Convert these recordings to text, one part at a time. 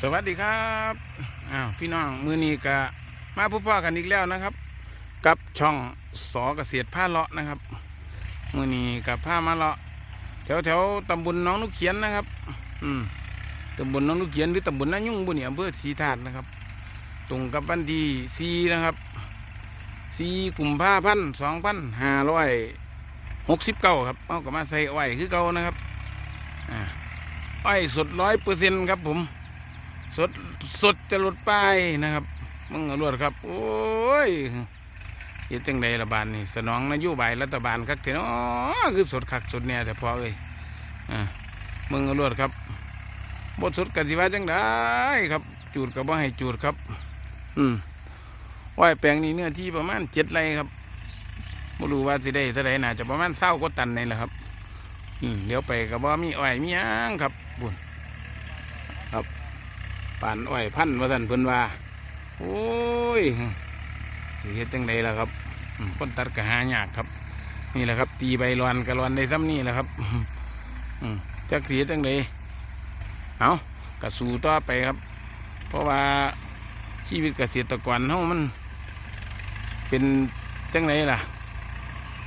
สวัสดีครับอ้าวพี่น้องมือนี้ก็มาพบพ่อกันอีกแล้วนะครับ กับช่องสอเกษตรผ้าเลาะนะครับ มือนี้กับผ้ามาเลาะแถวแถวตำบลน้องนุกเขียนนะครับ อืมตำบลน้องนุกเขียนหรือตำบลนายุ่งบุญเนี่ยอำเภอศรีธาตุนะครับ ตรงกับวันที่สีนะครับสีกุมภาพันสองพันห้าร้อยหกสิบเก้าครับเอากลับมาใส่อ้อยคือเก่านะครับอ้อยสดร้อยเปอร์เซ็นต์ครับผม สดสดจะหลุดไปนะครับมึงรวดครับ โอ้ยเฮ็ดจังใดละบาทนี่สนองนโยบายรัฐบาลคักเถอะเนาะคือสดคักสดเนี่ยแต่พอเอ้ยอ่ามึงรวดครับบดสดกันสิว่าจังได้ครับ จูดกับว่าให้จูดครับ อืมว่ายแปลงนี้เนื้อที่ประมาณเจ็ดไร่ครับไม่รู้ว่าสิได้เท่าไหร่น่าจะประมาณเศร้ากว่าตันนี่แหละครับ อืมเดี๋ยวไปกับว่ามีอ้อยมีหยางครับบุญครับ ปานอ้อยพันธุ์ว่าท่านเพิ่นว่า โอ้ยเฮ็ดจังไดล่ะครับคนตัดก็หายากครับ นี่แหละครับ ตีใบรอนกระรอนได้ซ้ำนี่แหละครับจักสิเฮ็ดจังไดเอากระสูต่อไปครับ เพราะว่าชีวิตเกษตรกรเฮามัน เป็นจังไดล่ะ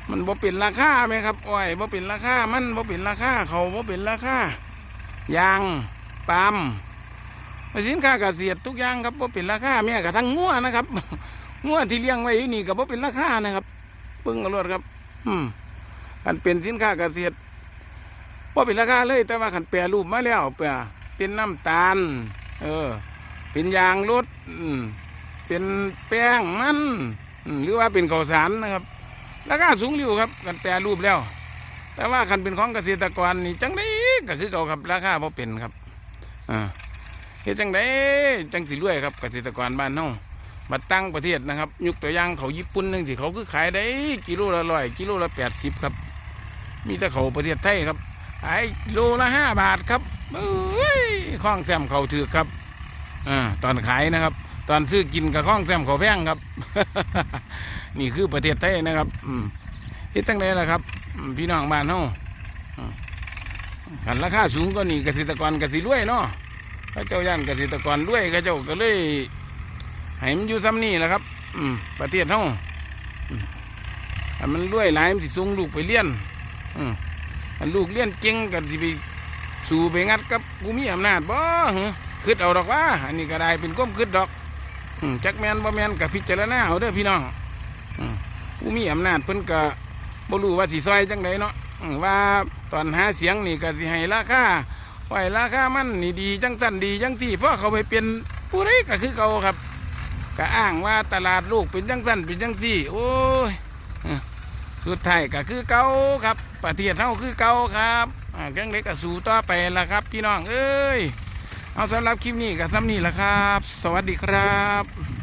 มันบ่เป็นราคาไหมครับอ้อยบ่เป็นราคามันบ่เป็นราคาเขาบ่เป็นราคายางปาล์ม สินค้าเกษตรทุกอย่างครับว่าเป็นราคาแม่กระทั่งงัวนะครับงัวที่เลี้ยงไว้อยู่นี่ก็บ่เป็นราคานะครับปึ้งเอารวดครับ อืมอันเป็นสินค้าเกษตรว่าเป็นราคาเลย แต่ว่าขันแปรรูปมาแล้วเปล่าเป็นน้ำตาล เออ เป็นยางรถอืมเป็นแป้งมันหรือว่าเป็นข้าวสารนะครับ ราคาสูงอยู่ครับกันแปรรูปแล้ว แต่ว่าคันเป็นของเกษตรกรนี่จังได้ก็คือเก่าครับราคาพอเป็นครับ อ่า เฮ็ดจังไดจังสิรวยครับเกษตรกรบ้านเฮาบัดตั้งประเทศนะครับยกตัวอย่างเขาญี่ปุ่นนึงสิเขาคือขายได้กิโลละร้อยกิโลละแปดสิบครับ มีแต่เขาประเทศไทยครับขายกิโลละห้าบาทครับเอ้ยข้องแซมเขาถือครับอ่าตอนขายนะครับ ตอนซื้อกินกับข้องแซมเขาแพงครับ นี่คือประเทศไทยนะครับอืมเฮ็ดจังไดล่ะครับ พี่น้องบ้านเฮาอืมคันราคาสูงก็นี่เกษตรกรกสิรวยเนาะ พระเจ้าย่านเกษตรกรด้วยพระเจ้าก็เลยให้มันอยู่ซ้ำนี่แหละครับ อืมประเทศเฮาอืมถ้ามันรวยหลายมันสิส่งลูกไปเรียน อืมอันลูกเรียนเก่งกันสิไปสู่ไปงัดกับกูมีอำนาจบ่หึคิดเอาดอกว่า อันนี้ก็ได้เป็นก้มคิดดอกจักแมนบ่แมนกับพิจารณาเอาเด้อพี่น้องอืมกูมีอำนาจเพิ่นก็บ่รู้ว่าสิซอยจังไดเนาะว่าตอนหาเสียงนี่ก็สิให้ราคา ปล่อยราคามันนี่ดีจังสันดีจังสี่เพราะเขาไปเป็นผู้ใดก็คือเขาครับก็อ้างว่าตลาดลูกเป็นจังสันเป็นจังสี่ โอ้ยสุดท้ายก็คือเก่าครับ ประเทศเฮาคือเก่าครับอ่าเรื่องเล็กก็สู่ต่อไปละครับ พี่น้องเอ้ยเอาสำหรับคลิปนี้ก็ซ้ำนี่ละครับ สวัสดีครับ